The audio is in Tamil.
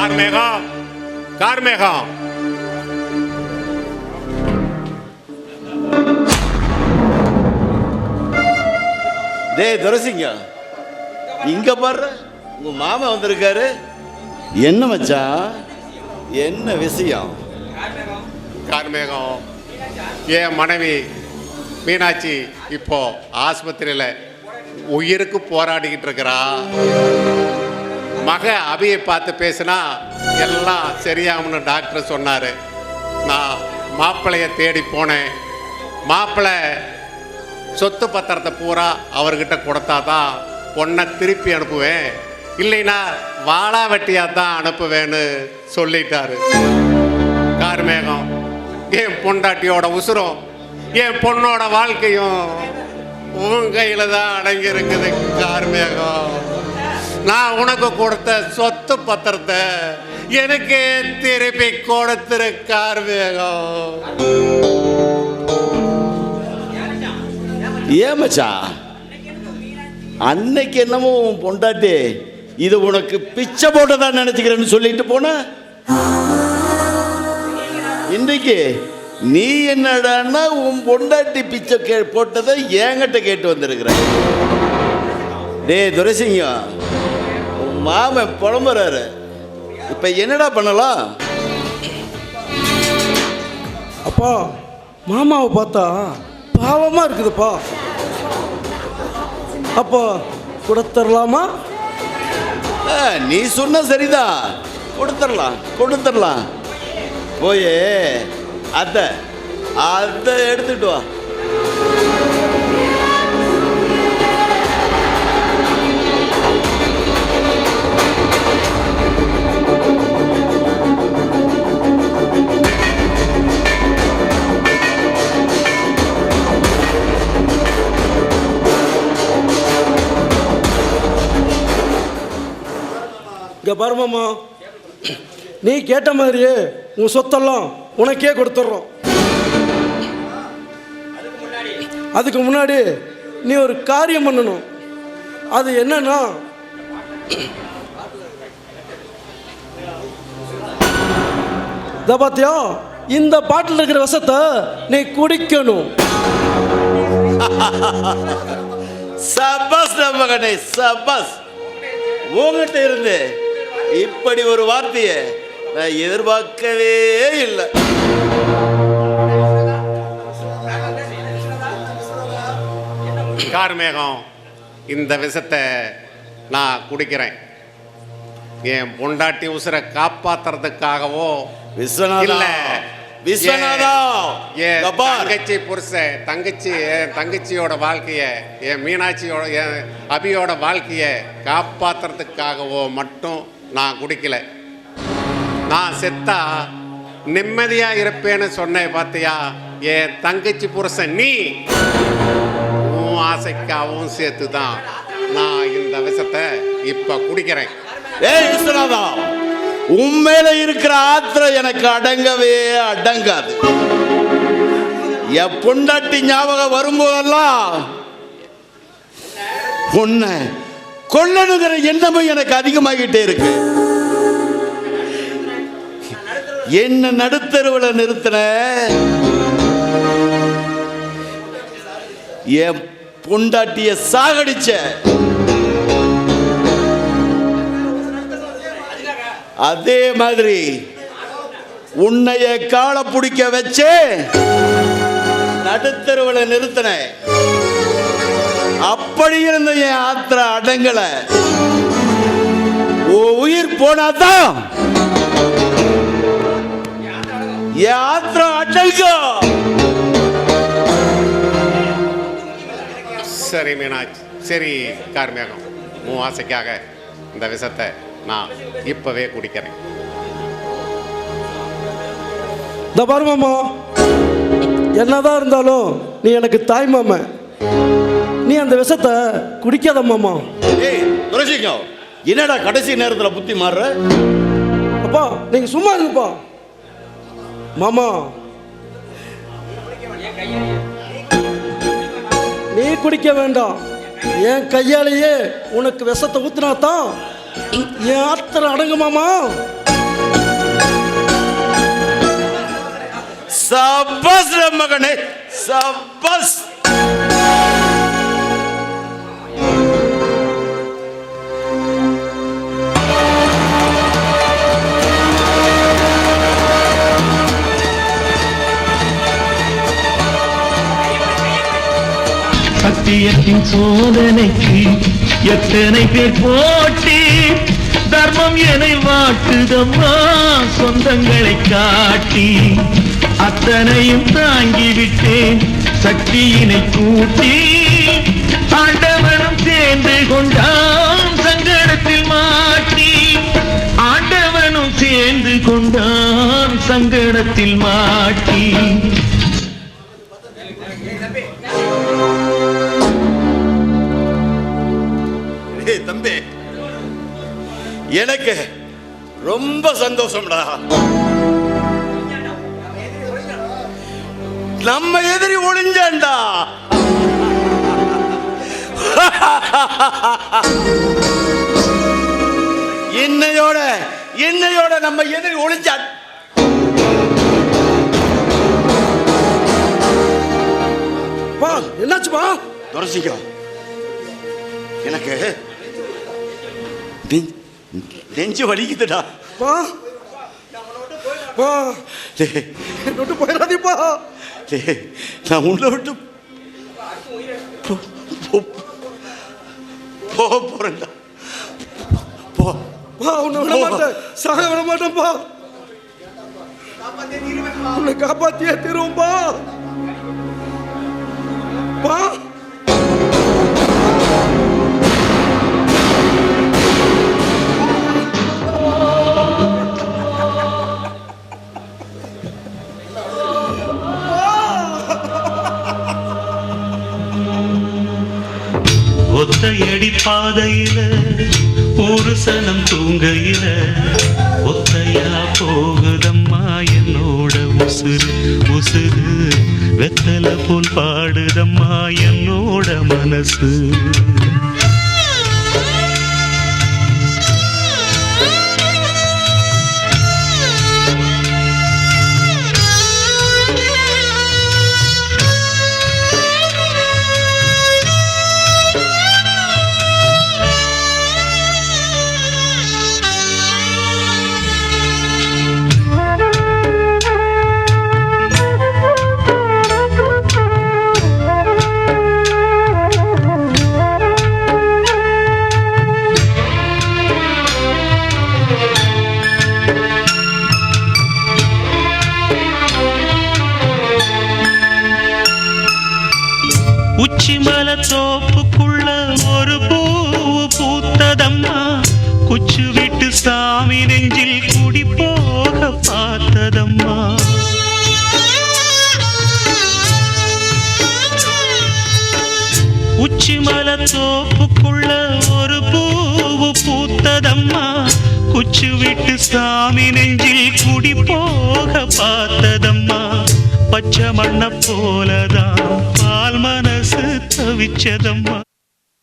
கார்மேகம் கார்மேகம் டேய் துரசிங்க. இங்க பாரு உங்க மாமா வந்திருக்காரு. என்ன மச்சான்? என்ன விஷயம்? கார்மேகம் என் மனைவி மீனாட்சி இப்போ ஆஸ்பத்திரியில் உயிருக்கு போராடிக்கிட்டு இருக்கிறா. மக அபியை பார்த்து பேசினா எல்லாம் சரியாகும்னு டாக்டர் சொன்னார். நான் மாப்பிள்ளையை தேடி போனேன். மாப்பிள்ளை சொத்து பத்திரத்தை பூரா அவர்கிட்ட கொடுத்தா தான் பொண்ணை திருப்பி அனுப்புவேன். இல்லைன்னா வாழா வெட்டியாக தான் அனுப்புவேன்னு சொல்லிட்டாரு. கார்மேகம் என் பொண்டாட்டியோட உசுரும் என் பொண்ணோட வாழ்க்கையும் உன் கையில் தான் அடங்கியிருக்குது கார்மேகம் நான் உனக்கு கொடுத்த சொத்து பத்திரத்தை எனக்கு திருப்பி கொடுத்திருக்கார் வேகம் ஏமச்சா அன்னைக்கு என்னமோ உன் பொண்டாட்டி இது உனக்கு பிச்சை போட்டதா நினைச்சுக்கிறேன்னு சொல்லிட்டு போன? இன்றைக்கு நீ என்னடான்னா உன் பொண்டாட்டி பிச்சை கே போட்டதை என்கிட்ட கேட்டு வந்திருக்கிற. டேய் துரசிங்கம் மாமன் புலம்புறாரு. இப்போ என்னடா பண்ணலாம்? அப்பா மாமாவை பார்த்தா பாவமாக இருக்குதுப்பா. அப்போ கொடுத்துடலாமா நீ சொன்ன சரிதான். கொடுத்துடலாம் கொடுத்துடலாம் போயே அத்தை அத்தை எடுத்துட்டு வா. இங்கே பாருமாம்மா நீ கேட்ட மாதிரியே உன் சொத்தெல்லாம் உனக்கே கொடுத்துட்றோம். அதுக்கு முன்னாடி நீ ஒரு காரியம் பண்ணணும். அது என்னன்னா இதை பார்த்தியா இந்த பாட்டில் இருக்கிற விஷத்தை நீ குடிக்கணும். சபஸ் நம்ம கடை சபஸ் உங்ககிட்ட இருந்து இப்படி ஒரு வார்த்தையை நான் எதிர்பார்க்கவே இல்லை கார்மேகம் இந்த விஷத்தை நான் குடிக்கிறேன் என் பொண்டாட்டி உசுரை காப்பாத்துறதுக்காகவோ விஸ்வநாதா இல்ல விஸ்வநாதா. தங்கச்சி புருஷன் தங்கச்சி என் தங்கச்சியோட வாழ்க்கைய என் மீனாட்சியோட என் அபியோட வாழ்க்கைய காப்பாத்துறதுக்காகவோ மட்டும் நான் குடிக்கல. நான் செத்தா நிம்மதியா இருப்பேன்னு சொன்னேன் பார்த்தியா என் தங்கச்சி புருஷன் நீ. உன் ஆசைக்காகவும் சேர்த்து தான் நான் இந்த விஷத்தை இப்ப குடிக்கிறேன். ஏய் விஸ்வநாதா உண்மையில இருக்கிற ஆத்திர எனக்கு அடங்கவே அடங்காது. என் பொண்டாட்டி ஞாபகம் வரும்போதெல்லாம் பொண்ணு கொல்லணுங்கிற எண்ணமும் எனக்கு அதிகமாகிட்டே இருக்கு. என்ன நடுத்தருவில் நிறுத்தின? என் பொண்டாட்டிய சாகடிச்ச. அதே மாதிரி உன்னைய காலை பிடிக்க வச்சு நடுத்தருவில் நிறுத்தின. அப்படி இருந்த என் ஆத்திர அடங்கல. உயிர் போனாதான் ஆத்திரம் அடங்கும் சரி மீனாட்சி. சரி கார்மேகம். உன் ஆசைக்காக இந்த விஷத்தை நான் இப்பவே குடிக்கிறேன். இந்த பாரு மாமா என்னதான் இருந்தாலும் நீ எனக்கு தாய் மாமன் நீ அந்த விஷத்தை குடிக்காத மாமா ஏய் துரசிக்கம் என்னடா கடைசி நேரத்தில் புத்தி மாறுற? அப்பா நீங்க சும்மா இருப்பா மாமா. நீ குடிக்க வேண்டாம். என் கையாலேயே உனக்கு விஷத்தை ஊத்துனா தான் என் ஆத்திர அடங்குமாமா சபஸ் மகனே. சபஸ் சோதனைக்கு எத்தனை பேர் போட்டி? தர்மம் என வாட்டுதம்மா சொந்தங்களை காட்டி. அத்தனையும் தாங்கிவிட்டேன் சக்தியினை கூட்டி. ஆண்டவனும் சேர்ந்து கொண்டான் சங்கடத்தில் மாட்டி. ஆண்டவனும் சேர்ந்து கொண்டான் சங்கடத்தில் மாட்டி. எனக்கு ரொம்ப சந்தோஷம்டா. நம்ம எதிரி ஒளிஞ்சான்டா. என்னையோட என்னையோட நம்ம எதிரி ஒளிஞ்சான் பா என்னாச்சுப்பா துரசிக்கும் எனக்கு நெஞ்சு வலிக்குதுடா. பா. பா. விட்டு போயிடாதீப்பா நான் உள்ள விட்டு போ- போக போறேன்டா. போ. பா உன்னை விட மாட்டேன். சாக விட மாட்டேன்ப்பா உன்னை காப்பாத்தியே தருவோம்பா பா. ஒத்தையடி பாதையில புருஷனம் தூங்கையில ஒத்தையா போகுதம்மா என்னோட உசுறு உசுறு. வெத்தல போல் பாடுதம்மா என்னோட மனசு. உச்சிமல தோப்புக்குள்ள ஒரு பூ பூத்ததம்மா. குச்சு விட்டு சாமி நெஞ்சில் குடி போக பார்த்ததம்மா. உச்சிமல தோப்புக்குள்ள ஒரு பூவு பூத்ததம்மா. குச்சு விட்டு சாமி நெஞ்சில் குடி போக பார்த்ததம்மா. பச்சை மண்ண போலதான். பால் மனசு தவிச்சதம்மா.